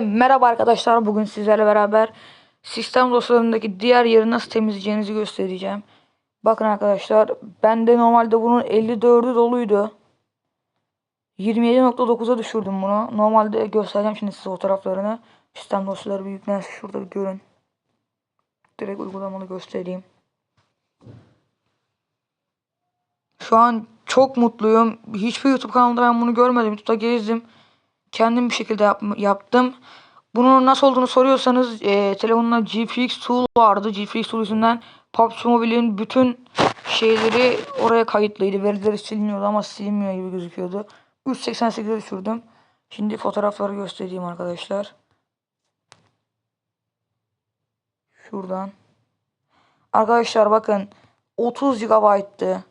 Merhaba arkadaşlar. Bugün sizlerle beraber sistem dosyalarındaki diğer yeri nasıl temizleyeceğinizi göstereceğim. Bakın arkadaşlar. Bende normalde bunun 54'ü doluydu. 27.9'a düşürdüm bunu. Normalde göstereceğim şimdi size fotoğraflarını. Sistem dosyaları bir yüklensin. Şurada bir görün. Direkt uygulamalı göstereyim. Şu an çok mutluyum. Hiçbir YouTube kanalında ben bunu görmedim. YouTube'da gezdim. Kendim bir şekilde yap- yaptım. Bunun nasıl olduğunu soruyorsanız e, telefonumda GFX Tool vardı. GFX Tool yüzünden PUBG Mobile'in bütün şeyleri oraya kayıtlıydı. Verileri siliniyordu ama silinmiyor gibi gözüküyordu. 3.88'e düşürdüm. Şimdi fotoğrafları göstereyim arkadaşlar. Şuradan. Arkadaşlar bakın 30 GB'tı.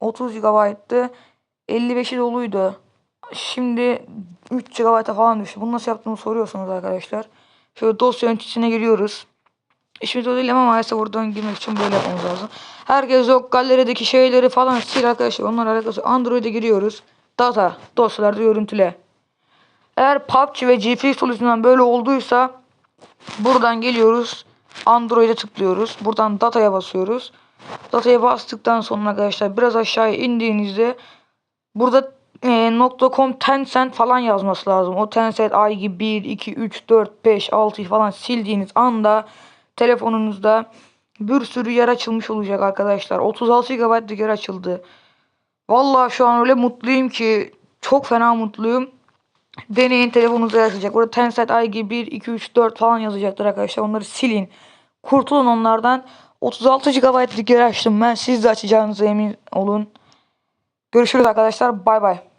30 GB'tı. 55'i doluydu. Şimdi 3 GB'a falan düştü. Bunu nasıl yaptığımı soruyorsunuz arkadaşlar. Şöyle dosya yöneticisine giriyoruz. İşimiz o değil ama maalesef buradan girmek için böyle yapmamız lazım. Herkes yok galerideki şeyleri falan sil arkadaşlar. Onlarla alakası. Android'e giriyoruz. Data, dosyalarda görüntüle. Eğer PUBG ve GFX solüsyonundan böyle olduysa buradan geliyoruz. Android'e tıklıyoruz. Buradan dataya basıyoruz. Dataya bastıktan sonra arkadaşlar biraz aşağıya indiğinizde burada e, .com Tencent falan yazması lazım. O Tencent ID 1, 2, 3, 4, 5, 6 falan sildiğiniz anda telefonunuzda bir sürü yer açılmış olacak arkadaşlar. 36 GB'lık yer açıldı. Vallahi şu an öyle mutluyum ki çok fena mutluyum. Deneyin telefonunuza yazacak. Burada Tencent ID 1, 2, 3, 4 falan yazacaktır arkadaşlar. Onları silin. Kurtulun onlardan. 36 GB'lık yer açtım ben. Siz de açacağınıza emin olun. Görüşürüz arkadaşlar. Bay bay.